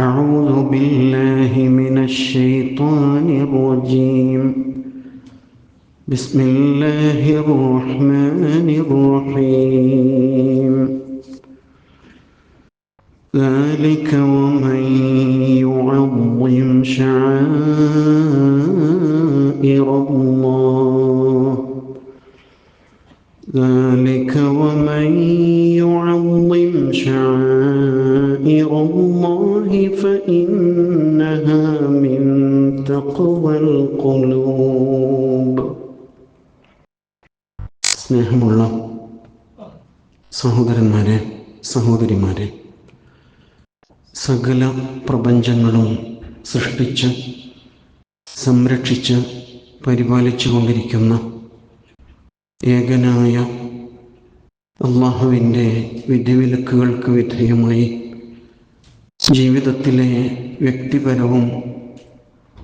أعوذ بالله من الشيطان الرجيم. بسم الله الرحمن الرحيم. ذلك ومن يعظم شعائر الله. ذلك ومن يعظم شعائر الله تقوى القلوب സ്നേഹമുള്ള സഹോദരന്മാരെ സഹോദരിമാരെ സകല പ്രപഞ്ചങ്ങളും സൃഷ്ടിച്ച് സംരക്ഷിച്ച് പരിപാലിച്ചു കൊണ്ടിരിക്കുന്ന ഏകനായ അള്ളാഹുവിൻ്റെ വിധിവിലക്കുകൾക്ക് വിധേയമായി ജീവിതത്തിലെ വ്യക്തിപരവും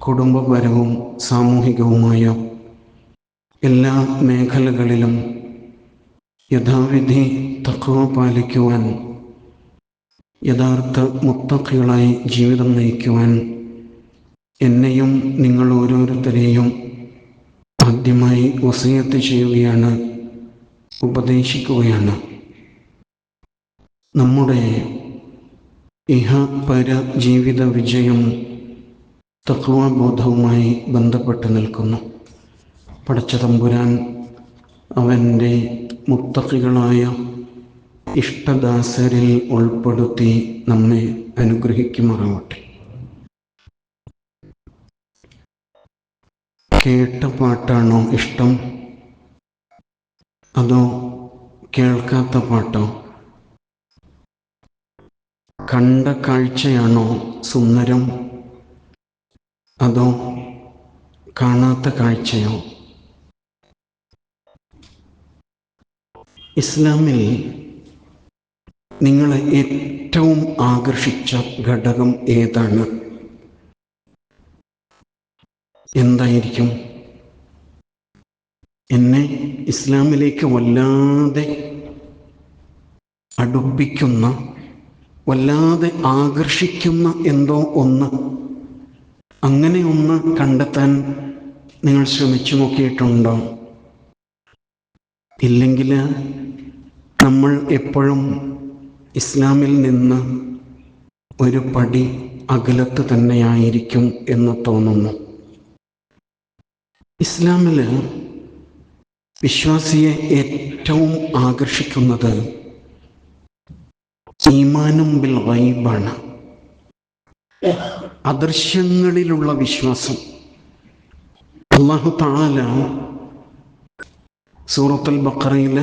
കുടുംബപരവും സാമൂഹികവുമായ എല്ലാ മേഖലകളിലും യഥാവിധി തക്കവ പാലിക്കുവാൻ യഥാർത്ഥ മുത്തക്കികളായി ജീവിതം നയിക്കുവാൻ എന്നെയും നിങ്ങൾ ഓരോരുത്തരെയും ആദ്യമായി വസയത്ത് ചെയ്യുകയാണ് ഉപദേശിക്കുകയാണ്. നമ്മുടെ ഇഹ പര ജീവിത വിജയം തത്വബോധവുമായി ബന്ധപ്പെട്ട് നിൽക്കുന്നു. പടച്ച തമ്പുരാൻ അവന്റെ മുത്തക്കികളായ ഇഷ്ടദാസരിൽ ഉൾപ്പെടുത്തി നമ്മെ അനുഗ്രഹിക്കുമാറാവട്ടെ. കേട്ട പാട്ടാണോ ഇഷ്ടം? അതോ കേൾക്കാത്ത പാട്ടോ? കണ്ട കാഴ്ചയാണോ സുന്ദരം? അതോ കാണാത്ത കാഴ്ചയോ? ഇസ്ലാമിൽ നിങ്ങളെ ഏറ്റവും ആകർഷിച്ച ഘടകം ഏതാണ്? എന്തായിരിക്കും? എന്നെ ഇസ്ലാമിലേക്ക് വല്ലാതെ അടുപ്പിക്കുന്ന വല്ലാതെ ആകർഷിക്കുന്ന എന്തോ ഒന്ന് അങ്ങനെ ഒന്ന് കണ്ടെത്താൻ നിങ്ങൾ ശ്രമിച്ചു നോക്കിയിട്ടുണ്ടോ? ഇല്ലെങ്കിൽ നമ്മൾ എപ്പോഴും ഇസ്ലാമിൽ നിന്ന് ഒരു പടി അകലത്ത് തന്നെയായിരിക്കും എന്ന് തോന്നുന്നു. ഇസ്ലാമിൽ വിശ്വാസിയെ ഏറ്റവും ആകർഷിക്കുന്നത് ഈമാനും ബിൽ വൈബാണ് അദൃശ്യങ്ങളിലുള്ള വിശ്വാസം. അള്ളാഹു താല സൂറത്തുൽ ബക്കറയിൽ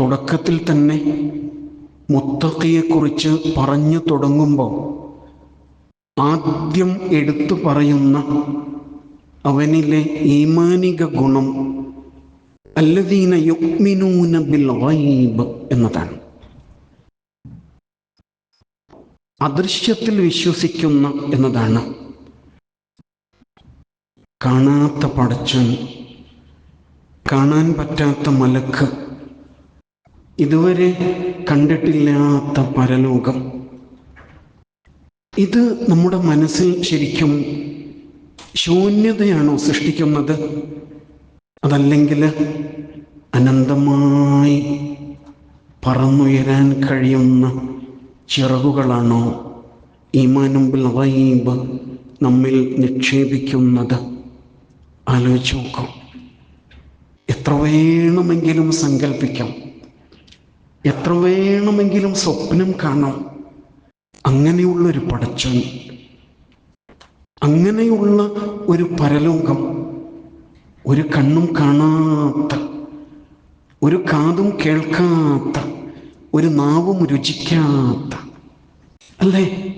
തുടക്കത്തിൽ തന്നെ മുത്തക്കിയെക്കുറിച്ച് പറഞ്ഞു തുടങ്ങുമ്പോൾ ആദ്യം എടുത്തു പറയുന്ന അവനിലെ ഈമാനിക ഗുണം അല്ലദീന യുഗ്മിനൂന ബിൽ എന്നതാണ്. അദൃശ്യത്തിൽ വിശ്വസിക്കുന്ന എന്നതാണ്. കാണാത്ത പടച്ചൻ കാണാൻ പറ്റാത്ത മലക്ക് ഇതുവരെ കണ്ടിട്ടില്ലാത്ത പരലോകം. ഇത് നമ്മുടെ മനസ്സിൽ ശരിക്കും ശൂന്യതയാണോ സൃഷ്ടിക്കുന്നത്? അതല്ലെങ്കിൽ അനന്തമായി പറന്നുയരാൻ കഴിയുന്ന ചിറകുകളാണോ? ഈമാനുമ്പിൽ റൈബ് നമ്മിൽ നിക്ഷേപിക്കുന്നത്. ആലോചിച്ച് നോക്കും. എത്ര വേണമെങ്കിലും സങ്കല്പിക്കാം എത്ര വേണമെങ്കിലും സ്വപ്നം കാണാം. അങ്ങനെയുള്ളൊരു പടച്ചൻ. അങ്ങനെയുള്ള ഒരു പരലോകം. ഒരു കണ്ണും കാണാത്ത ഒരു കാതും കേൾക്കാത്ത ഒരു നാവും രുചിക്കാത്ത. അല്ലേ?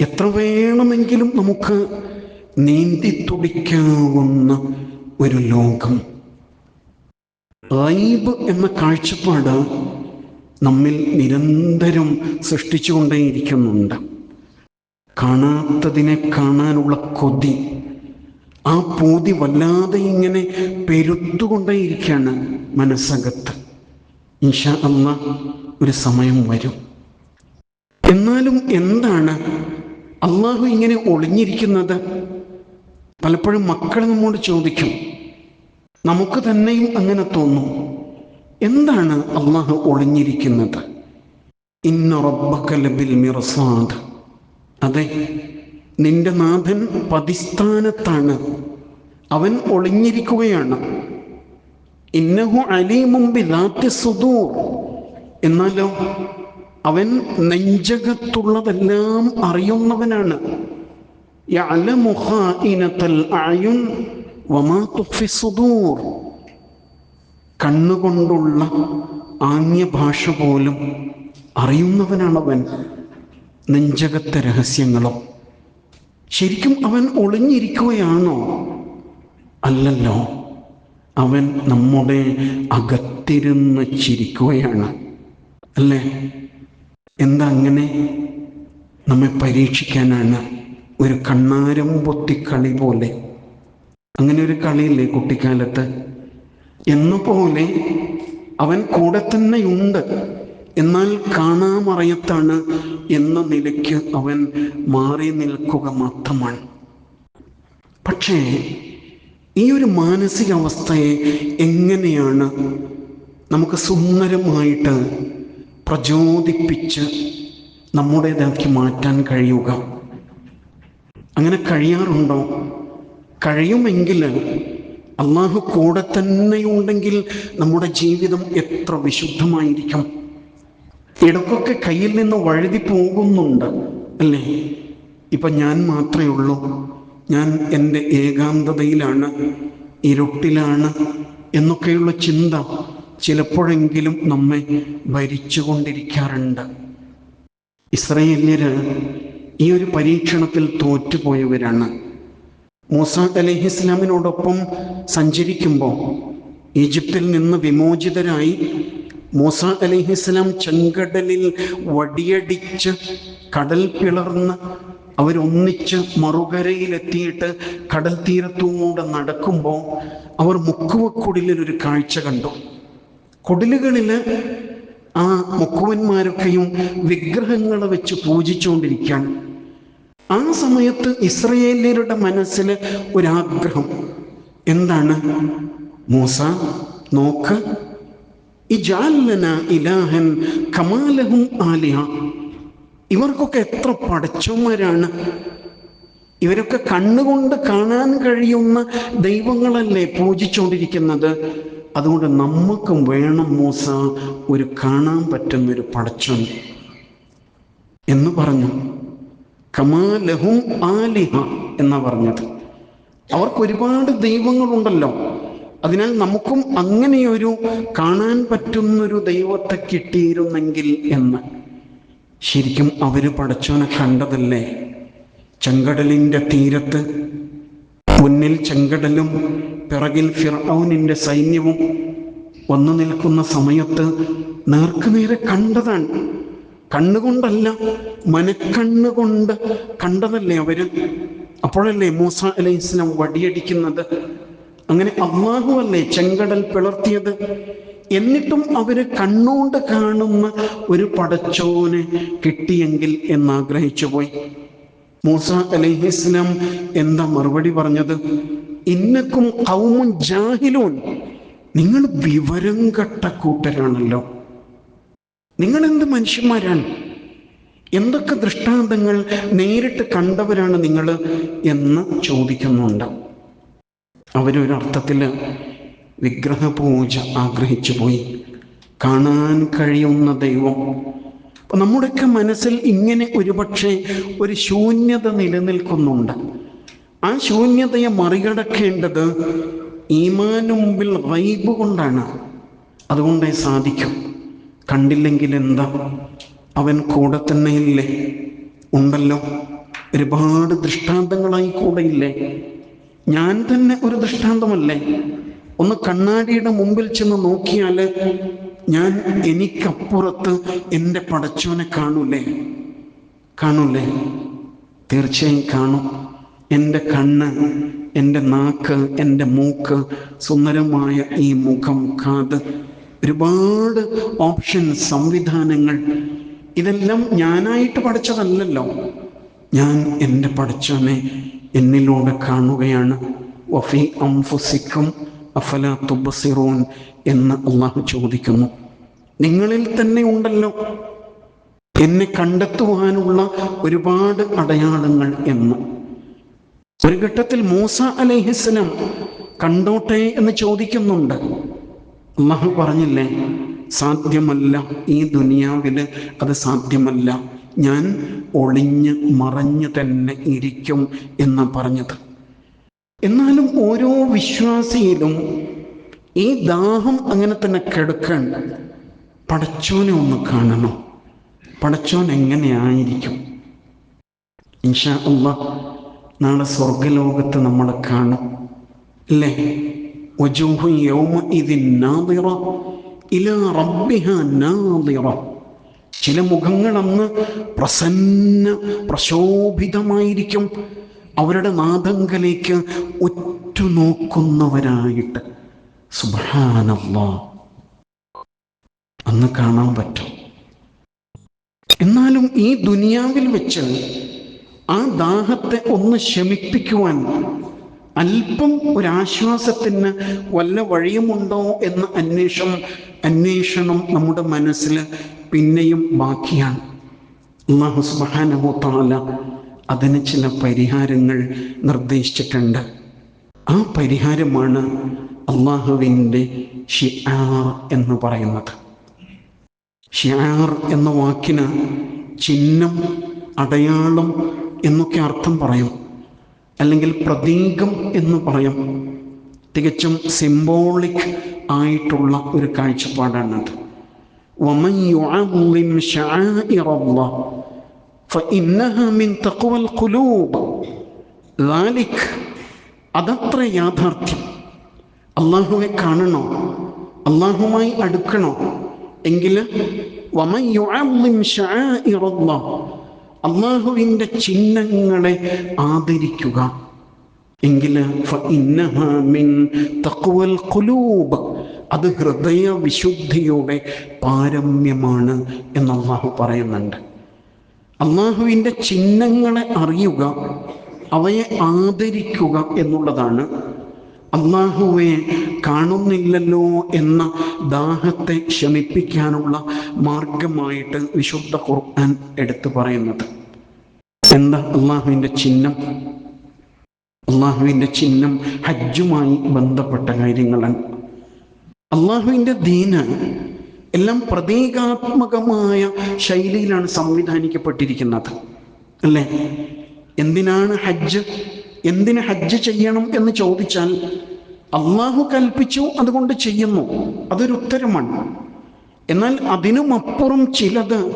എത്ര വേണമെങ്കിലും നമുക്ക് നീന്തി തുടിക്കാവുന്ന ഒരു ലോകം. റൈബ് എന്ന കാഴ്ചപ്പാട് നമ്മിൽ നിരന്തരം സൃഷ്ടിച്ചുകൊണ്ടേയിരിക്കുന്നുണ്ട്. കാണാത്തതിനെ കാണാനുള്ള കൊതി ആ പൂതി വല്ലാതെ ഇങ്ങനെ പെരുത്തുകൊണ്ടേയിരിക്കുകയാണ് മനസ്സകത്ത്. ഇൻഷാ അല്ല ഒരു സമയം വരും. എന്നാലും എന്താണ് അള്ളാഹു ഇങ്ങനെ ഒളിഞ്ഞിരിക്കുന്നത്? പലപ്പോഴും മക്കൾ നമ്മോട് ചോദിക്കും നമുക്ക് തന്നെയും അങ്ങനെ തോന്നും. എന്താണ് അള്ളാഹു ഒളിഞ്ഞിരിക്കുന്നത്? ഇന്ന മിറസാദ് അതെ നിന്റെ നാഥൻ പതിസ്ഥാനത്താണ്. അവൻ ഒളിഞ്ഞിരിക്കുകയാണ്. ഇന്നഹു അലീമും ബിലാത്തി സുദൂർ. എന്നാലോ അവൻ നെഞ്ചകത്തുള്ളതെല്ലാം അറിയുന്നവനാണ്. കണ്ണുകൊണ്ടുള്ള ആംഗ്യ ഭാഷ പോലും അറിയുന്നവനാണവൻ. നെഞ്ചകത്തെ രഹസ്യങ്ങളോ. ശരിക്കും അവൻ ഒളിഞ്ഞിരിക്കുകയാണോ? അല്ലല്ലോ. അവൻ നമ്മുടെ അകത്തിരുന്ന് ചിരിക്കുകയാണ്. അല്ലേ? എന്താ അങ്ങനെ? നമ്മെ പരീക്ഷിക്കാനാണ് ഒരു കണ്ണാരം പൊത്തിക്കളി പോലെ. അങ്ങനെ ഒരു കളിയില്ലേ കുട്ടിക്കാലത്ത്? എന്ന പോലെ അവൻ കൂടെ തന്നെയുണ്ട്. എന്നാൽ കാണാമറിയത്താണ് എന്ന നിലയ്ക്ക് അവൻ മാറി നിൽക്കുക മാത്രമാണ്. പക്ഷേ ഈ ഒരു മാനസികാവസ്ഥയെ എങ്ങനെയാണ് നമുക്ക് സുന്ദരമായിട്ട് പ്രചോദിപ്പിച്ച് നമ്മുടേതാക്കി മാറ്റാൻ കഴിയുക? അങ്ങനെ കഴിയാറുണ്ടോ? കഴിയുമെങ്കിൽ അള്ളാഹു കൂടെ തന്നെയുണ്ടെങ്കിൽ നമ്മുടെ ജീവിതം എത്ര വിശുദ്ധമായിരിക്കും? ഇടക്കൊക്കെ കയ്യിൽ നിന്ന് വഴുതി പോകുന്നുണ്ട് അല്ലേ? ഇപ്പം ഞാൻ മാത്രമേ ഉള്ളൂ. ഞാൻ എന്റെ ഏകാന്തതയിലാണ് ഇരുട്ടിലാണ് എന്നൊക്കെയുള്ള ചിന്ത ചിലപ്പോഴെങ്കിലും നമ്മെ ഭരിച്ചുകൊണ്ടിരിക്കാറുണ്ട്. ഇസ്രയേല്യര് ഈ ഒരു പരീക്ഷണത്തിൽ തോറ്റുപോയവരാണ്. മൂസ അലഹി ഇസ്ലാമിനോടൊപ്പം സഞ്ചരിക്കുമ്പോൾ ഈജിപ്തിൽ നിന്ന് വിമോചിതരായി മൂസ അലഹി ഇസ്ലാം ചെങ്കടലിൽ വടിയടിച്ച് കടൽ പിളർന്ന് അവരൊന്നിച്ച് മറുകരയിലെത്തിയിട്ട് കടൽ തീരത്തൂടെ നടക്കുമ്പോൾ അവർ മുക്കുവക്കുടിലിൽ ഒരു കാഴ്ച കണ്ടു. കുടിലുകളിൽ ആ മുക്കുവന്മാരൊക്കെയും വിഗ്രഹങ്ങളെ വെച്ച് പൂജിച്ചുകൊണ്ടിരിക്കാൻ ആ സമയത്ത് ഇസ്രയേലിയരുടെ മനസ്സിൽ ഒരാഗ്രഹം. എന്താണ്? മൂസ നോക്ക്. ഇലാഹൻ കമാലഹും ആലിഹ ഇവർക്കൊക്കെ എത്ര പഠിച്ചവന്മാരാണ് ഇവരൊക്കെ കണ്ണുകൊണ്ട് കാണാൻ കഴിയുന്ന ദൈവങ്ങളല്ലേ പൂജിച്ചുകൊണ്ടിരിക്കുന്നത് അതുകൊണ്ട് നമുക്കും വേണം മൂസ ഒരു കാണാൻ പറ്റുന്ന ഒരു പടച്ചൻ എന്ന് പറഞ്ഞു. കമാലഹും ആലിഹ എന്ന പറഞ്ഞത്. അവർക്ക് ഒരുപാട് ദൈവങ്ങളുണ്ടല്ലോ. അതിനാൽ നമുക്കും അങ്ങനെയൊരു കാണാൻ പറ്റുന്നൊരു ദൈവത്തെ കിട്ടിയിരുന്നെങ്കിൽ എന്ന്. ശരിക്കും അവർ പടച്ചോനെ കണ്ടതല്ലേ? ചെങ്കടലിന്റെ തീരത്ത്. മുന്നിൽ ചെങ്കടലും പിറകിൽ ഫിറൌനിന്റെ സൈന്യവും. വന്നു നിൽക്കുന്ന സമയത്ത് നേർക്കുനേരെ കണ്ടതാണ്. കണ്ണുകൊണ്ടല്ല മനക്കണ്ണുകൊണ്ട് കണ്ടതല്ലേ അവർ? അപ്പോഴല്ലേ മൂസ അലൈസ്ലം വടിയടിക്കുന്നത്? അങ്ങനെ അള്ളാഹു ചെങ്കടൽ പിളർത്തിയത്? എന്നിട്ടും അവർ കണ്ണുകൊണ്ട് കാണുന്ന ഒരു പടച്ചോനെ കിട്ടിയെങ്കിൽ എന്നാഗ്രഹിച്ചു പോയി മൂസ അലൈഹിസ്ലാം എന്താ മറുപടി പറഞ്ഞത്? ഇന്നക്കും കൗമും ജാഹിലൂൻ. നിങ്ങൾ വിവരം കെട്ട കൂട്ടരാണല്ലോ. നിങ്ങൾ എന്ത് മനുഷ്യന്മാരാണ്? എന്തൊക്കെ ദൃഷ്ടാന്തങ്ങൾ നേരിട്ട് കണ്ടവരാണ് നിങ്ങൾ എന്ന് ചോദിക്കുന്നുണ്ട്. അവരൊരർത്ഥത്തിൽ വിഗ്രഹപൂജ ആഗ്രഹിച്ചു പോയി. കാണാൻ കഴിയുന്ന ദൈവം. നമ്മുടെയൊക്കെ മനസ്സിൽ ഇങ്ങനെ ഒരുപക്ഷെ ഒരു ശൂന്യത നിലനിൽക്കുന്നുണ്ട്. ആ ശൂന്യതയെ മറികടക്കേണ്ടത് ഈമാനുമ്പിൽ റൈബ് കൊണ്ടാണ്. അതുകൊണ്ടേ സാധിക്കും. കണ്ടില്ലെങ്കിൽ എന്താ? അവൻ കൂടെ തന്നെ ഇല്ലേ? ഉണ്ടല്ലോ. ഒരുപാട് ദൃഷ്ടാന്തങ്ങളായി കൂടെ ഇല്ലേ? ഞാൻ തന്നെ ഒരു ദൃഷ്ടാന്തമല്ലേ? ഒന്ന് കണ്ണാടിയുടെ മുമ്പിൽ ചെന്ന് നോക്കിയാൽ ഞാൻ എനിക്കപ്പുറത്ത് എന്റെ പടച്ചോനെ കാണൂലേ? കാണൂലേ? തീർച്ചയായും കാണും. എന്റെ കണ്ണ് എന്റെ നാക്ക് എന്റെ മൂക്ക് സുന്ദരമായ ഈ മുഖം കാത് ഒരുപാട് ഓപ്ഷൻ സംവിധാനങ്ങൾ. ഇതെല്ലാം ഞാനായിട്ട് പഠിച്ചതല്ലല്ലോ. ഞാൻ എന്റെ പഠിച്ചവനെ എന്നിലൂടെ കാണുകയാണ്. വഫി അംഫുസിക്കും അഫല തുബസിറൂൻ എന്ന് അള്ളാഹു ചോദിക്കുന്നു. നിങ്ങളിൽ തന്നെ ഉണ്ടല്ലോ. എന്നെ കണ്ടെത്തുവാനുള്ള ഒരുപാട് അടയാളങ്ങൾ എന്ന്. ഒരു ഘട്ടത്തിൽ മൂസ അലൈഹിസ്സലാം കണ്ടോട്ടെ എന്ന് ചോദിക്കുന്നുണ്ട്. അള്ളാഹു പറഞ്ഞില്ലേ സാധ്യമല്ല ഈ ദുനിയാവിൽ അത് സാധ്യമല്ല. ഞാൻ ഒളിഞ്ഞ് മറഞ്ഞു തന്നെ ഇരിക്കും എന്ന് പറഞ്ഞത്. എന്നാലും ഓരോ വിശ്വാസിയിലും ഈ ദാഹം അങ്ങനെ തന്നെ കെടുക്കേണ്ട. പടച്ചോനെ ഒന്ന് കാണണം. പടച്ചോൻ എങ്ങനെയായിരിക്കും? ഇൻഷാ അല്ല നാളെ സ്വർഗലോകത്ത് നമ്മളെ കാണും. അല്ലേ? ചില മുഖങ്ങൾ അന്ന് പ്രസന്ന പ്രശോഭിതമായിരിക്കും. അവരുടെ നാദങ്കലേക്ക് ഉറ്റുനോക്കുന്നവരായിട്ട്. സുബ്ഹാനല്ലാ. അന്ന് കാണാൻ പറ്റും. എന്നാലും ഈ ദുനിയാവിൽ വെച്ച് ആ ദാഹത്തെ ഒന്ന് ശമിപ്പിക്കുവാൻ അല്പം ഒരാശ്വാസത്തിന് വല്ല വഴിയുമുണ്ടോ എന്ന അന്വേഷണം അന്വേഷണം നമ്മുടെ മനസ്സിൽ പിന്നെയും ബാക്കിയാണ്. അള്ളാഹു സുബ്ഹാനഹു തആല അതിന് ചില പരിഹാരങ്ങൾ നിർദ്ദേശിച്ചിട്ടുണ്ട്. ആ പരിഹാരമാണ് അള്ളാഹുവിന്റെ ഷിആർ എന്ന് പറയുന്നത്. ഷിആർ എന്ന വാക്കിന് ചിഹ്നം അടയാളം എന്നൊക്കെ അർത്ഥം പറയും. അല്ലെങ്കിൽ പ്രതീകം എന്ന് പറയും. തികച്ചും സിംബോളിക് ആയിട്ടുള്ള ഒരു കാഴ്ചപ്പാടാണത്. ومن يعظم شعائر الله فإنها من تقوى القلوب ذلك അതത്ര യാഥാർത്ഥ്യം അള്ളാഹുവെ കാണണോ അള്ളാഹുമായി അടുക്കണോ എങ്കിൽ വമൻ യുഅള്ളിം ശആഇറല്ലാഹ് അള്ളാഹുവിൻ്റെ ചിഹ്നങ്ങളെ ആദരിക്കുക എങ്കിൽ അത് ഹൃദയ വിശുദ്ധിയുടെ പാരമ്യമാണ് എന്ന് അള്ളാഹു പറയുന്നുണ്ട് അള്ളാഹുവിന്റെ ചിഹ്നങ്ങളെ അറിയുക അവയെ ആദരിക്കുക എന്നുള്ളതാണ്. അള്ളാഹുവെ കാണുന്നില്ലല്ലോ എന്ന ദാഹത്തെ ശമിപ്പിക്കാനുള്ള മാർഗമായിട്ട് വിശുദ്ധ ഖുർആൻ എടുത്തു പറയുന്നത്. എന്താ അള്ളാഹുവിന്റെ ചിഹ്നം? അള്ളാഹുവിന്റെ ചിഹ്നം ഹജ്ജുമായി ബന്ധപ്പെട്ട കാര്യങ്ങളാണ്. അള്ളാഹുവിന്റെ ദീന് എല്ലാം പ്രതീകാത്മകമായ ശൈലിയിലാണ് സംവിധാനിക്കപ്പെട്ടിരിക്കുന്നത്. അല്ലേ? എന്തിനാണ് ഹജ്ജ്? എന്തിന് ഹജ്ജ് ചെയ്യണം എന്ന് ചോദിച്ചാൽ അള്ളാഹു കൽപ്പിച്ചു അതുകൊണ്ട് ചെയ്യുന്നു. അതൊരു ഉത്തരമാണ്. എന്നാൽ അതിനുമപ്പുറം ചിലത്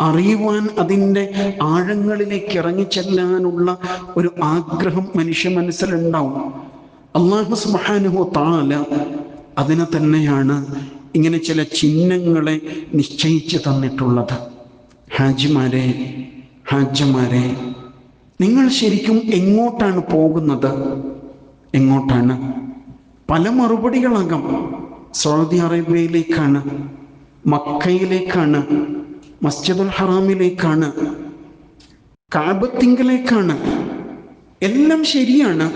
അറിയുവാൻ അതിന്റെ ആഴങ്ങളിലേക്ക് ഇറങ്ങിച്ചെല്ലാനുള്ള ഒരു ആഗ്രഹം മനുഷ്യ മനസ്സിലുണ്ടാവും. അള്ളാഹു സുബാനുഹു താല അതിനെ തന്നെയാണ് ഇങ്ങനെ ചില ചിഹ്നങ്ങളെ നിശ്ചയിച്ച് തന്നിട്ടുള്ളത്. ഹാജിമാരെ ഹാജമാരെ നിങ്ങൾ ശരിക്കും എങ്ങോട്ടാണ് പോകുന്നത്? എങ്ങോട്ടാണ്? പല മറുപടികളാകാം. സൗദി അറേബ്യയിലേക്കാണ് മക്കയിലേക്കാണ് മസ്ജിദുൽ ഹറാമിലേക്കാണ് കാബത്തിങ്കിലേക്കാണ്. എല്ലാം ശരിയാണ്.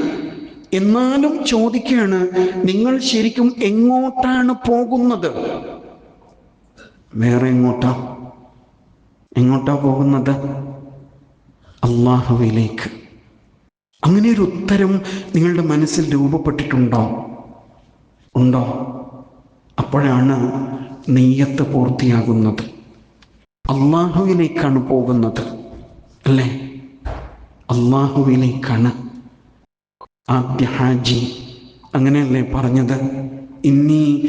എന്നാലും ചോദിക്കുകയാണ് നിങ്ങൾ ശരിക്കും എങ്ങോട്ടാണ് പോകുന്നത്? വേറെ എങ്ങോട്ടാ? എങ്ങോട്ടാ പോകുന്നത്? അള്ളാഹുവിലേക്ക് അങ്ങനെ ഒരു ഉത്തരം നിങ്ങളുടെ മനസ്സിൽ രൂപപ്പെട്ടിട്ടുണ്ടോ? ഉണ്ടോ? അപ്പോഴാണ് നെയ്യത്ത് പൂർത്തിയാകുന്നത്. അള്ളാഹുവിലേക്കാണ് പോകുന്നത് അല്ലേ? അള്ളാഹുവിലേക്കാണ് ആദ്യ ഹാജി. അങ്ങനെയല്ലേ പറഞ്ഞത്? ഇന്നി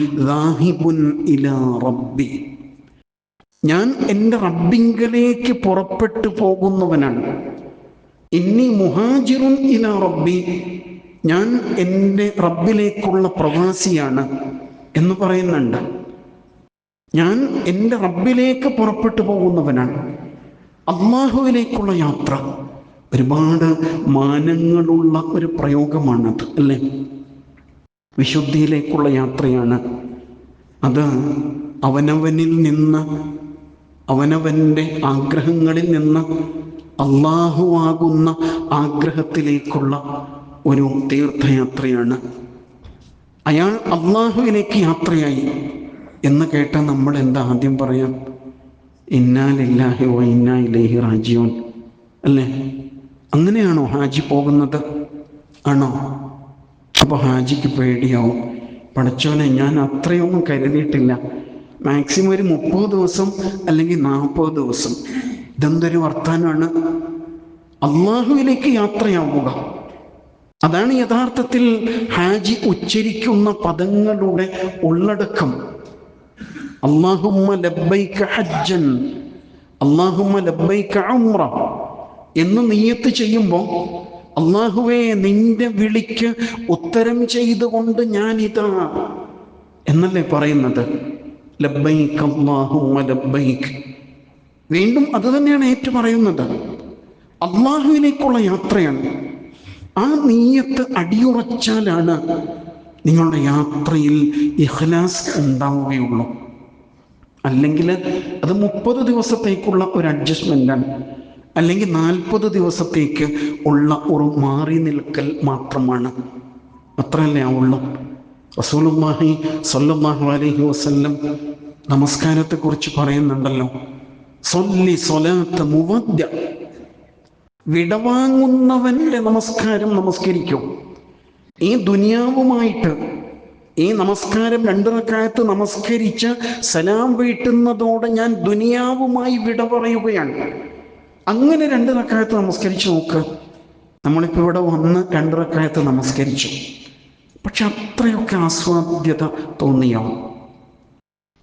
റബ്ബി. ഞാൻ എന്റെ റബ്ബിങ്കലേക്ക് പുറപ്പെട്ടു പോകുന്നവനാണ്. ഇന്നി മുഹാജിറുൻ ഇല റബ്ബി. ഞാൻ എന്റെ റബ്ബിലേക്കുള്ള പ്രവാസിയാണ് എന്ന് പറയുന്നുണ്ട്. ഞാൻ എന്റെ റബ്ബിലേക്ക് പുറപ്പെട്ടു പോകുന്നവനാണ്. അള്ളാഹുവിലേക്കുള്ള യാത്ര. ഒരുപാട് മാനങ്ങളുള്ള ഒരു പ്രയോഗമാണത് അല്ലേ? വിശുദ്ധിയിലേക്കുള്ള യാത്രയാണ്. അത് അവനവനിൽ നിന്ന് അവനവന്റെ ആഗ്രഹങ്ങളിൽ നിന്ന് അള്ളാഹുവാകുന്ന ആഗ്രഹത്തിലേക്കുള്ള ഒരു തീർത്ഥയാത്രയാണ്. അയാൾ അള്ളാഹുവിലേക്ക് യാത്രയായി. എന്ന് കേട്ട നമ്മൾ എന്താ ആദ്യം പറയാം? ഇന്നാലില്ലാഹി ഇന്നാ ഇലേഹി റാജിയോൻ അല്ലേ? അങ്ങനെയാണോ ഹാജി പോകുന്നത്? ആണോ? അപ്പോൾ ഹാജിക്ക് പേടിയാവും. പഠിച്ചോനെ ഞാൻ അത്രയൊന്നും കരുതിയിട്ടില്ല. മാക്സിമം ഒരു മുപ്പത് ദിവസം അല്ലെങ്കിൽ നാൽപ്പത് ദിവസം. ഇതെന്തൊരു വർത്താനമാണ് അള്ളാഹുവിലേക്ക് യാത്രയാവുക. അതാണ് യഥാർത്ഥത്തിൽ ഹാജി ഉച്ചരിക്കുന്ന പദങ്ങളുടെ ഉള്ളടക്കം. അള്ളാഹുമ്മ ലബ്ബൈക ഹജ്ജൻ. അള്ളാഹുമ്മ ലബ്ബൈക ഉംറ. എന്ന് നീയത്ത് ചെയ്യുമ്പോൾ അള്ളാഹുവേ നിന്റെ വിളിക്ക് ഉത്തരം ചെയ്തുകൊണ്ട് ഞാൻ ഇതാ എന്നല്ലേ പറയുന്നത്? വീണ്ടും അത് തന്നെയാണ് ഏറ്റു പറയുന്നത്. അള്ളാഹുവിലേക്കുള്ള യാത്രയാണ്. ആ നീയത്ത് അടിയുറച്ചാലാണ് നിങ്ങളുടെ യാത്രയിൽ ഇഖ്ലാസ് ഉണ്ടാവുകയുള്ളൂ. അല്ലെങ്കിൽ അത് മുപ്പത് ദിവസത്തേക്കുള്ള ഒരു അഡ്ജസ്റ്റ്മെന്റാണ് അല്ലെങ്കിൽ നാൽപ്പത് ദിവസത്തേക്ക് ഉള്ള ഒരു മാറി നിൽക്കൽ മാത്രമാണ്. അത്രയല്ലേ ആവുള്ളൂ. റസൂലുള്ളാഹി സ്വല്ലല്ലാഹു അലൈഹി വസല്ലം നമസ്കാരത്തെക്കുറിച്ച് പറയുന്നുണ്ടല്ലോ. സൊല്ലി സൊലാത്ത മുവദ്യ വിടവാങ്ങുന്നവന്റെ നമസ്കാരം നമസ്കരിക്കും. ഈ ദുനിയാവുമായിട്ട് ഈ നമസ്കാരം രണ്ട് റക്കായത്ത് നമസ്കരിച്ച് സലാം വീട്ടുന്നതോടെ ഞാൻ ദുനിയാവുമായി വിട പറയുകയാണ് അങ്ങനെ രണ്ട് റക്കായത്ത് നമസ്കരിച്ച് നോക്ക്. നമ്മളിപ്പോൾ ഇവിടെ വന്ന് രണ്ട് റക്കായത്ത് നമസ്കരിച്ചു. പക്ഷെ അത്രയൊക്കെ ആസ്വാദ്യത തോന്നിയോ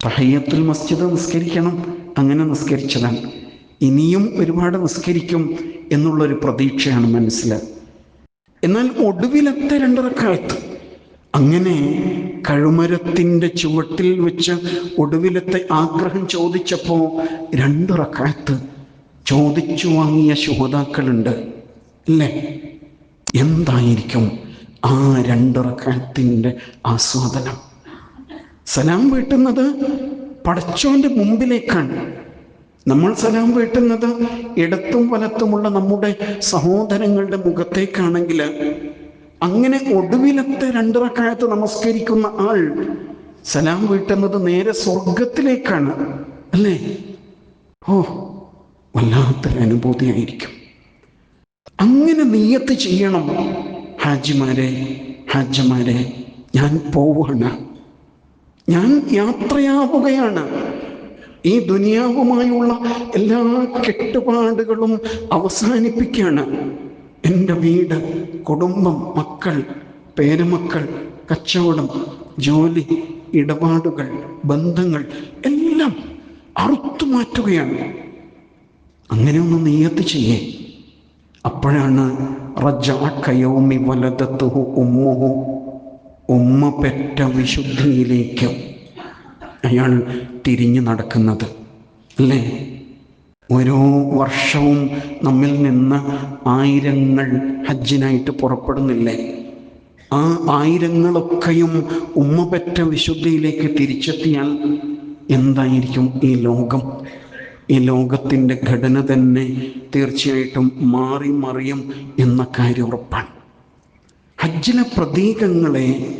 തഹയ്യത്തുൽ മസ്ജിദ് നിസ്കരിക്കണം അങ്ങനെ നിസ്കരിച്ചതാണ്. ഇനിയും ഒരുപാട് നിസ്കരിക്കും എന്നുള്ളൊരു പ്രതീക്ഷയാണ് മനസ്സിൽ എന്നാൽ ഒടുവിലത്തെ രണ്ടിറക്കാലത്ത് അങ്ങനെ കഴുമരത്തിന്റെ ചുവട്ടിൽ വെച്ച് ഒടുവിലത്തെ ആഗ്രഹം ചോദിച്ചപ്പോൾ രണ്ടിറക്കാലത്ത് ചോദിച്ചു വാങ്ങിയ ശുഹതാക്കളുണ്ട് അല്ലേ എന്തായിരിക്കും ആ രണ്ടിറക്കത്തിന്റെ ആസ്വാദനം? സലാം വീട്ടുന്നത് പടച്ചോന്റെ മുമ്പിലേക്കാണ്. നമ്മൾ സലാം വീട്ടുന്നത് ഇടത്തും വലത്തുമുള്ള നമ്മുടെ സഹോദരങ്ങളുടെ മുഖത്തേക്കാണെങ്കിൽ അങ്ങനെ ഒടുവിലത്തെ രണ്ടിറക്കാലത്ത് നമസ്കരിക്കുന്ന ആൾ സലാം വീട്ടുന്നത് നേരെ സ്വർഗത്തിലേക്കാണ് അല്ലേ? ഓ വല്ലാത്തൊരു അനുഭൂതിയായിരിക്കും. അങ്ങനെ നീയത്ത് ചെയ്യണം. ഹാജിമാരെ ഹാജമാരെ ഞാൻ പോവാണ് ഞാൻ യാത്രയാവുകയാണ്. ഈ ദുനിയാവുമായുള്ള എല്ലാ കെട്ടുപാടുകളും അവസാനിപ്പിക്കുകയാണ്. എന്റെ വീട് കുടുംബം മക്കൾ പേരമക്കൾ കച്ചവടം ജോലി ഇടപാടുകൾ ബന്ധങ്ങൾ എല്ലാം അറുത്തു മാറ്റുകയാണ് അങ്ങനെ ഒന്ന് നീയത്ത് ചെയ്യേ. അപ്പോഴാണ് റജാക്കയോമി വലതത്തുഹു ഉമ്മുഹു ഉമ്മ പെറ്റ വിശുദ്ധിയിലേക്ക് അയാൾ തിരിഞ്ഞു നടക്കുന്നത്. അല്ലേ? ഓരോ വർഷവും നമ്മിൽ നിന്ന് ആയിരങ്ങൾ ഹജ്ജിനായിട്ട് പുറപ്പെടുന്നില്ലേ? ആ ആയിരങ്ങളൊക്കെയും ഉമ്മ പെറ്റ വിശുദ്ധിയിലേക്ക് തിരിച്ചെത്തിയാൽ എന്തായിരിക്കും ഈ ലോകം? ഈ ലോകത്തിന്റെ ഘടന തന്നെ തീർച്ചയായിട്ടും മാറി മറിയും എന്ന കാര്യം ഉറപ്പാണ്. ഹജ്ജിലെ പ്രതീകങ്ങളെ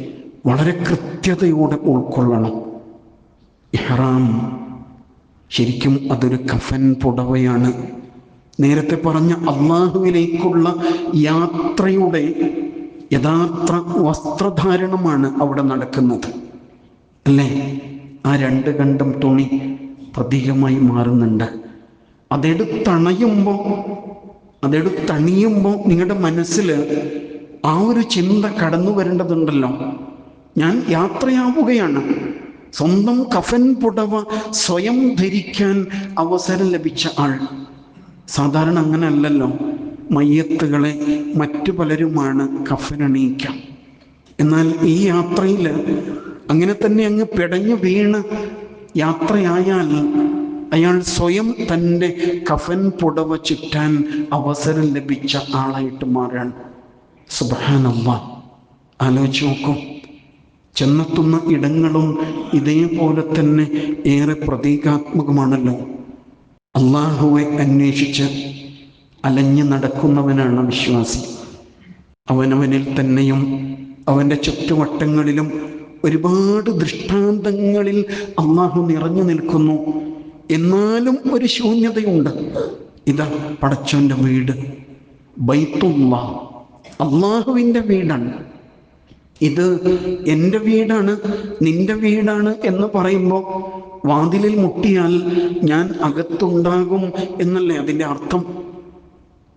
വളരെ കൃത്യതയോടെ ഉൾക്കൊള്ളണം. ഇഹ്റാം ശരിക്കും അതൊരു കഫൻ പുടവയാണ്. നേരത്തെ പറഞ്ഞ അള്ളാഹുവിലേക്കുള്ള യാത്രയുടെ യഥാർത്ഥ വസ്ത്രധാരണമാണ് അവിടെ നടക്കുന്നത്. അല്ലേ? ആ രണ്ട് കണ്ടും തുണി പ്രതീകമായി മാറുന്നുണ്ട്. അതെടുത്തണയുമ്പോൾ അതെടുത്തണിയുമ്പോൾ നിങ്ങളുടെ മനസ്സിൽ ആ ഒരു ചിന്ത കടന്നു വരേണ്ടതുണ്ടല്ലോ. ഞാൻ യാത്രയാവുകയാണ്. സ്വന്തം കഫൻ പുടവ സ്വയം ധരിക്കാൻ അവസരം ലഭിച്ച ആൾ. സാധാരണ അങ്ങനെ അല്ലല്ലോ മയ്യത്തുകളെ മറ്റു പലരുമാണ് കഫനണിയിക്കാം എന്നാൽ ഈ യാത്രയിൽ അങ്ങനെ തന്നെ അങ്ങ് പിടഞ്ഞു വീണ് യാത്രയായാൽ അയാൾ സ്വയം തന്റെ കഫൻ പുടവ ചുറ്റാൻ അവസരം ലഭിച്ച ആളായിട്ട് മാറാൻ. സുബാനമ്മ ആലോചിച്ച് നോക്കും. ചെന്നെത്തുന്ന ഇടങ്ങളും ഇതേപോലെ തന്നെ ഏറെ പ്രതീകാത്മകമാണല്ലോ. അള്ളാഹുവെ അന്വേഷിച്ച് അലഞ്ഞു നടക്കുന്നവനാണ് വിശ്വാസി. അവനവനിൽ തന്നെയും അവന്റെ ചുറ്റുവട്ടങ്ങളിലും ഒരുപാട് ദൃഷ്ടാന്തങ്ങളിൽ അള്ളാഹു നിറഞ്ഞു നിൽക്കുന്നു. എന്നാലും ഒരു ശൂന്യതയുണ്ട്. ഇതാ പടച്ചോന്റെ വീട്. ബൈത്തുള്ള. അള്ളാഹുവിന്റെ വീടാണ്. ഇത് എന്റെ വീടാണ് നിന്റെ വീടാണ് എന്ന് പറയുമ്പോൾ വാതിലിൽ മുട്ടിയാൽ ഞാൻ അകത്തുണ്ടാകും എന്നല്ലേ അതിന്റെ അർത്ഥം?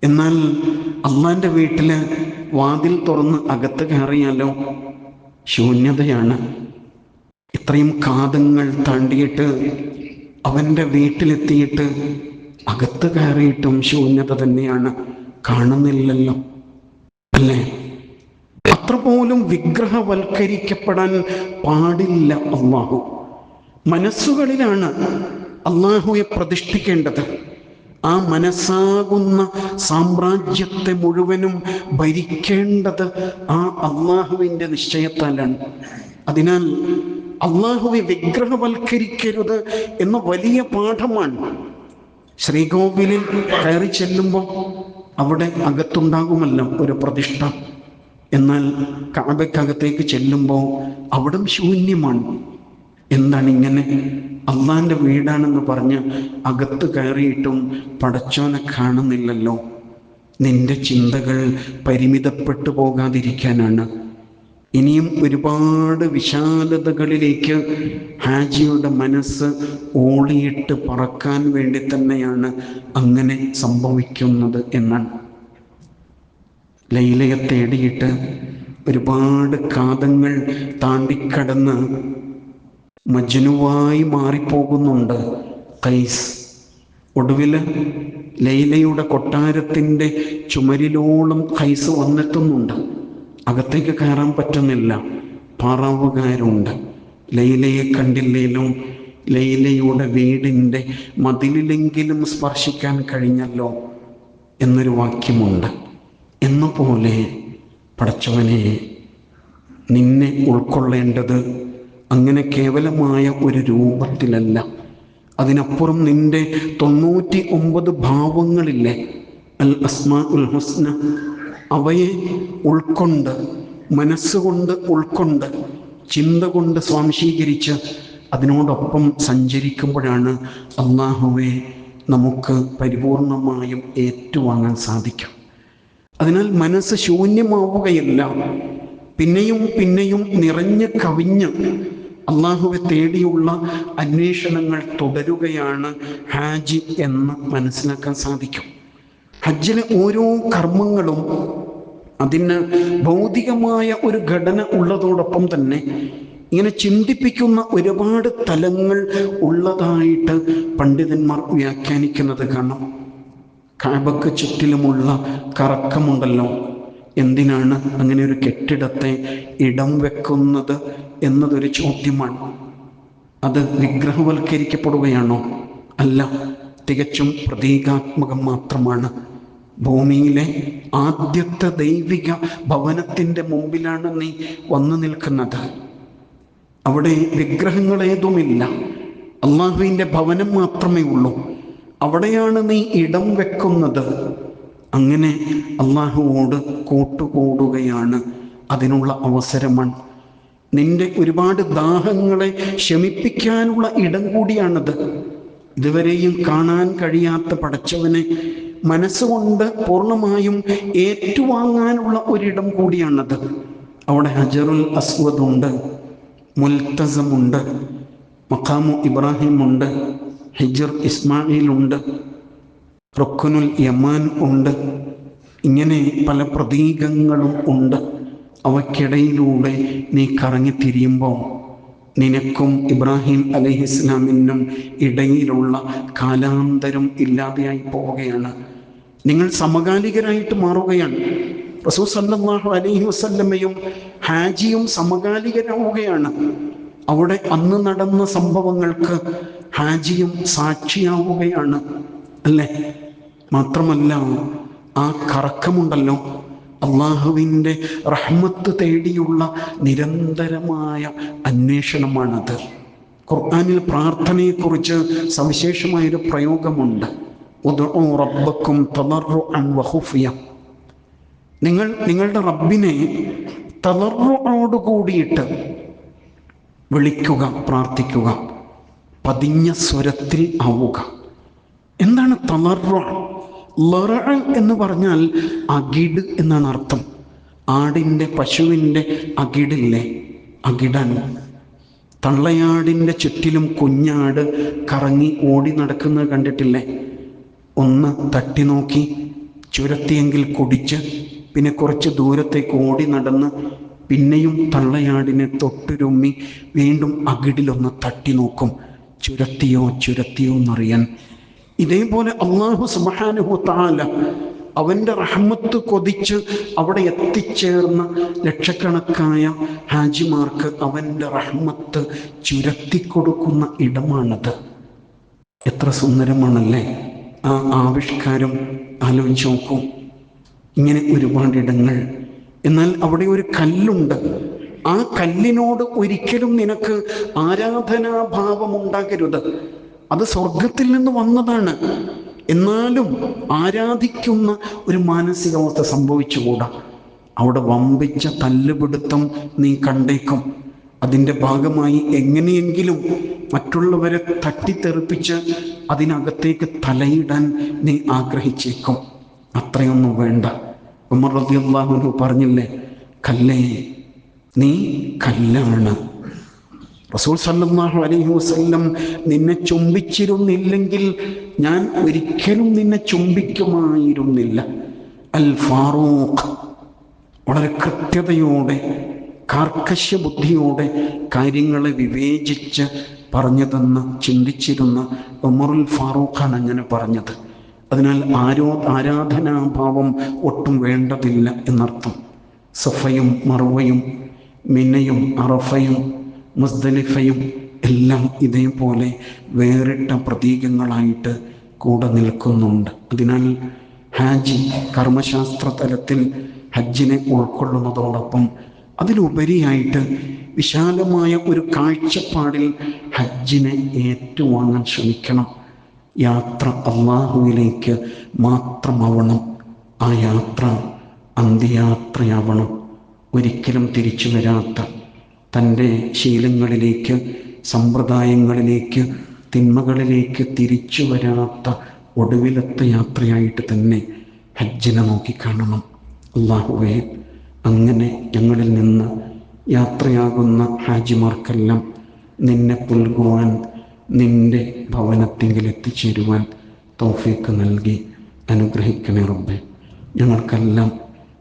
എന്നാൽ അള്ളാന്റെ വീട്ടിൽ വാതിൽ തുറന്ന് അകത്ത് കയറിയാലോ? ശൂന്യതയാണ്. ഇത്രയും കാതങ്ങൾ താണ്ടിയിട്ട് അവന്റെ വീട്ടിലെത്തിയിട്ട് അകത്ത് കയറിയിട്ടും ശൂന്യത തന്നെയാണ്. കാണുന്നില്ലല്ലോ. അല്ലേ? അത്ര പോലും വിഗ്രഹവൽക്കരിക്കപ്പെടാൻ പാടില്ല അള്ളാഹു. മനസ്സുകളിലാണ് അള്ളാഹുയെ പ്രതിഷ്ഠിക്കേണ്ടത്. ആ മനസ്സാകുന്ന സാമ്രാജ്യത്തെ മുഴുവനും ഭരിക്കേണ്ടത് ആ അള്ളാഹുവിന്റെ നിശ്ചയത്താലാണ്. അതിനാൽ അള്ളാഹുവെ വിഗ്രഹവൽക്കരിക്കരുത് എന്ന വലിയ പാഠമാണ്. ശ്രീകോവിലിൽ കയറി ചെല്ലുമ്പോൾ അവിടെ അകത്തുണ്ടാകുമല്ലോ ഒരു പ്രതിഷ്ഠ. എന്നാൽ കാബയ്ക്കകത്തേക്ക് ചെല്ലുമ്പോൾ അവിടം ശൂന്യമാണ്. എന്താണ് ഇങ്ങനെ? അള്ളാന്റെ വീടാണെന്ന് പറഞ്ഞ് അകത്ത് കയറിയിട്ടും പടച്ചോനെ കാണുന്നില്ലല്ലോ. നിന്റെ ചിന്തകൾ പരിമിതപ്പെട്ടു പോകാതിരിക്കാനാണ്. ഇനിയും ഒരുപാട് വിശാലതകളിലേക്ക് ഹാജിയുടെ മനസ്സ് ഓളിയിട്ട് പറക്കാൻ വേണ്ടി തന്നെയാണ് അങ്ങനെ സംഭവിക്കുന്നത് എന്നാണ്. ലൈലയെ തേടിയിട്ട് ഒരുപാട് കാതങ്ങൾ താണ്ടിക്കടന്ന് മജ്നുവായി മാറിപ്പോകുന്നുണ്ട് കൈസ്. ഒടുവിൽ ലൈലയുടെ കൊട്ടാരത്തിന്റെ ചുമരിലോളം കൈസ് വന്നെത്തുന്നുണ്ട്. അകത്തേക്ക് കയറാൻ പറ്റുന്നില്ല. പാറാവുകാരുണ്ട്. ലൈലയെ കണ്ടില്ലേലും ലൈലയുടെ വീടിന്റെ മതിലിലെങ്കിലും സ്പർശിക്കാൻ കഴിഞ്ഞല്ലോ എന്നൊരു വാക്യമുണ്ട്. എന്ന പോലെ പടച്ചവനെ നിന്നെ ഉൾക്കൊള്ളേണ്ടത് അങ്ങനെ കേവലമായ ഒരു രൂപത്തിലല്ല. അതിനപ്പുറം നിന്റെ തൊണ്ണൂറ്റി ഒമ്പത് ഭാവങ്ങളില്ലേ? അൽ അസ്മാ ഉൽ ഹുസ്ന. അവയെ ഉൾക്കൊണ്ട് മനസ്സുകൊണ്ട് ഉൾക്കൊണ്ട് ചിന്ത കൊണ്ട് സ്വാംശീകരിച്ച് അതിനോടൊപ്പം സഞ്ചരിക്കുമ്പോഴാണ് അള്ളാഹുവെ നമുക്ക് പരിപൂർണമായും ഏറ്റുവാങ്ങാൻ സാധിക്കും. അതിനാൽ മനസ്സ് ശൂന്യമാവുകയല്ല. പിന്നെയും പിന്നെയും നിറഞ്ഞ് കവിഞ്ഞ് അള്ളാഹുവെ തേടിയുള്ള അന്വേഷണങ്ങൾ തുടരുകയാണ് ഹാജി എന്ന് മനസ്സിലാക്കാൻ സാധിക്കും. ഹജ്ജിന് ഓരോ കർമ്മങ്ങളും അതിന് ഭൗതികമായ ഒരു ഘടന ഉള്ളതോടൊപ്പം തന്നെ ഇങ്ങനെ ചിന്തിപ്പിക്കുന്ന ഒരുപാട് തലങ്ങൾ ഉള്ളതായിട്ട് പണ്ഡിതന്മാർ വ്യാഖ്യാനിക്കുന്നത് കാണാം. കാബക്ക് ചുറ്റിലുമുള്ള കറക്കമുണ്ടല്ലോ. എന്തിനാണ് അങ്ങനെ ഒരു കെട്ടിടത്തെ ഇടം വെക്കുന്നത് എന്നതൊരു ചോദ്യമാണ്. അത് വിഗ്രഹവൽക്കരിക്കപ്പെടുകയാണോ? അല്ല തികച്ചും പ്രതീകാത്മകം മാത്രമാണ്. ഭൂമിയിലെ ആദ്യത്തെ ദൈവിക ഭവനത്തിന്റെ മുമ്പിലാണ് നീ വന്നു നിൽക്കുന്നത്. അവിടെ വിഗ്രഹങ്ങളേതുമില്ല. അള്ളാഹുവിന്റെ ഭവനം മാത്രമേ ഉള്ളൂ. അവിടെയാണ് നീ ഇടം വെക്കുന്നത്. അങ്ങനെ അള്ളാഹുവോട് കൂട്ടുകൂടുകയാണ് അതിനുള്ള അവസരമാണ്. നിന്റെ ഒരുപാട് ദാഹങ്ങളെ ശമിപ്പിക്കാനുള്ള ഇടം കൂടിയാണത്. ഇതുവരെയും കാണാൻ കഴിയാത്ത പടച്ചവനെ മനസ്സുകൊണ്ട് പൂർണമായും ഏറ്റുവാങ്ങാനുള്ള ഒരിടം കൂടിയാണത്. അവിടെ ഹജറുൽ അസ്വദ് അസ്വദുണ്ട് മുൽത്തസമുണ്ട് മഖാമു ഇബ്രാഹിമുണ്ട് ഹിജർ ഇസ്മായിലുണ്ട് റുക്കുനുൽ യമാൻ ഉണ്ട്. ഇങ്ങനെ പല പ്രതീകങ്ങളും ഉണ്ട്. അവയ്ക്കിടയിലൂടെ നീ കറങ്ങിത്തിരിയുമ്പോൾ നിനക്കും ഇബ്രാഹിം അലഹിസ്ലാമിനും ഇടയിലുള്ള കാലാന്തരം ഇല്ലാതെയായി പോവുകയാണ്. നിങ്ങൾ സമകാലികരായിട്ട് മാറുകയാണ്. റസൂ സല്ലാഹു അലൈഹി വസ്ല്ലമ്മയും ഹാജിയും സമകാലികരാവുകയാണ്. അവിടെ അന്ന് നടന്ന സംഭവങ്ങൾക്ക് ഹാജിയും സാക്ഷിയാവുകയാണ്. അല്ലേ? മാത്രമല്ല ആ കറക്കമുണ്ടല്ലോ. അള്ളാഹുവിന്റെ റഹ്മത്ത് തേടിയുള്ള നിരന്തരമായ അന്വേഷണമാണത്. ഖുർആാനിൽ പ്രാർത്ഥനയെക്കുറിച്ച് സവിശേഷമായൊരു പ്രയോഗമുണ്ട്. നിങ്ങൾ നിങ്ങളുടെ റബ്ബിനെ തളർവോട് കൂടിയിട്ട് വിളിക്കുക പ്രാർത്ഥിക്കുക. പതിഞ്ഞ സ്വരത്തിൽ ആവുക. എന്താണ് തളർറ ലറ എന്ന് പറഞ്ഞാൽ അകിട് എന്നാണ് അർത്ഥം. ആടിന്റെ പശുവിന്റെ അകിടില്ലേ? അകിടൻ. തള്ളയാടിന്റെ ചുറ്റിലും കുഞ്ഞാട് കറങ്ങി ഓടി നടക്കുന്നത് കണ്ടിട്ടില്ലേ? ഒന്ന് തട്ടി നോക്കി ചുരത്തിയെങ്കിൽ കുടിച്ച് പിന്നെ കുറച്ച് ദൂരത്തേക്ക് ഓടി നടന്ന് പിന്നെയും തള്ളയാടിനെ തൊട്ടുരുമ്മി വീണ്ടും അകിടിലൊന്ന് തട്ടി നോക്കും. ചുരത്തിയോ ചുരത്തിയോ എന്നറിയാൻ. ഇതേപോലെ അള്ളാഹു സുബാനുഹു താല അവന്റെ റഹ്മത്ത് കൊതിച്ച് അവിടെ എത്തിച്ചേർന്ന ലക്ഷക്കണക്കായ ഹാജിമാർക്ക് അവന്റെ റഹ്മത്ത് ചുരത്തിക്കൊടുക്കുന്ന ഇടമാണത്. എത്ര സുന്ദരമാണല്ലേ? ആ ആവിഷ്കാരം ആലോചിച്ച് നോക്കൂ. ഇങ്ങനെ ഒരുപാട് ഇടങ്ങൾ. എന്നാൽ അവിടെ ഒരു കല്ലുണ്ട്. ആ കല്ലിനോട് ഒരിക്കലും നിനക്ക് ആരാധനാഭാവം ഉണ്ടാകരുത് അത് സ്വർഗത്തിൽ നിന്ന് വന്നതാണ്. എന്നാലും ആരാധിക്കുന്ന ഒരു മാനസികാവസ്ഥ സംഭവിച്ചുകൂടാ? അവിടെ വമ്പിച്ച തല്ലുപിടുത്തം നീ കണ്ടേക്കും. അതിന്റെ ഭാഗമായി എങ്ങനെയെങ്കിലും മറ്റുള്ളവരെ തട്ടിത്തെറിപ്പിച്ച് അതിനകത്തേക്ക് തലയിടാൻ നീ ആഗ്രഹിച്ചേക്കും. അത്രയൊന്നും വേണ്ട. ഉമർ റളിയല്ലാഹു പറഞ്ഞില്ലേ? കല്ലേ നീ കല്ലാണ്. റസൂൽ സല്ലല്ലാഹു അലൈഹി വസല്ലം നിന്നെ ചുംബിച്ചിരുന്നില്ലെങ്കിൽ ഞാൻ ഒരിക്കലും നിന്നെ ചുംബിക്കുമായിരുന്നില്ല. അൽ ഫാറൂഖ് വളരെ കൃത്യതയോടെ കാർക്കശ്യ ബുദ്ധിയോടെ കാര്യങ്ങളെ വിവേചിച്ച് പറഞ്ഞതെന്ന് ചിന്തിച്ചിരുന്ന ഉമറുൽ ഫാറൂഖാണ് അങ്ങനെ പറഞ്ഞത്. അതിനാൽ ആരോ ആരാധനാഭാവം ഒട്ടും വേണ്ടതില്ല എന്നർത്ഥം. സഫയും മറുവയും മിനയും അറഫയും മുസ്ദലിഫയും എല്ലാം ഇതേപോലെ വേറിട്ട പ്രതീകങ്ങളായിട്ട് കൂടെ നിൽക്കുന്നുണ്ട്. അതിനാൽ ഹാജി കർമ്മശാസ്ത്ര തലത്തിൽ ഹജ്ജിനെ ഉൾക്കൊള്ളുന്നതോടൊപ്പം അതിലുപരിയായിട്ട് വിശാലമായ ഒരു കാഴ്ചപ്പാടിൽ ഹജ്ജിനെ ഏറ്റുവാങ്ങാൻ ശ്രമിക്കണം. യാത്ര അള്ളാഹുവിലേക്ക് മാത്രമാവണം. ആ യാത്ര അന്ത്യയാത്രയാവണം. ഒരിക്കലും തിരിച്ചു വരാത്ത തന്റെ ശീലങ്ങളിലേക്ക് സമ്പ്രദായങ്ങളിലേക്ക് തിന്മകളിലേക്ക് തിരിച്ചു വരാത്ത ഒടുവിലത്തെ യാത്രയായിട്ട് തന്നെ ഹജ്ജിനെ നോക്കിക്കാണണം അള്ളാഹുവെ അങ്ങനെ ഞങ്ങളിൽ നിന്ന് യാത്രയാകുന്ന ഹാജിമാർക്കെല്ലാം നിന്നെ പുൽകുവാൻ നിന്റെ ഭവനത്തിങ്കിൽ എത്തിച്ചേരുവാൻ തൗഫീക്ക് നൽകി. അനുഗ്രഹിക്കണേ റബ്ബെ. ഞങ്ങൾക്കെല്ലാം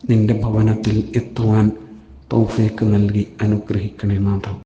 നിന്റെ ഭവനത്തിൽ എത്തുവാൻ തൗഫീക്ക് നൽകി അനുഗ്രഹിക്കണേ നാഥം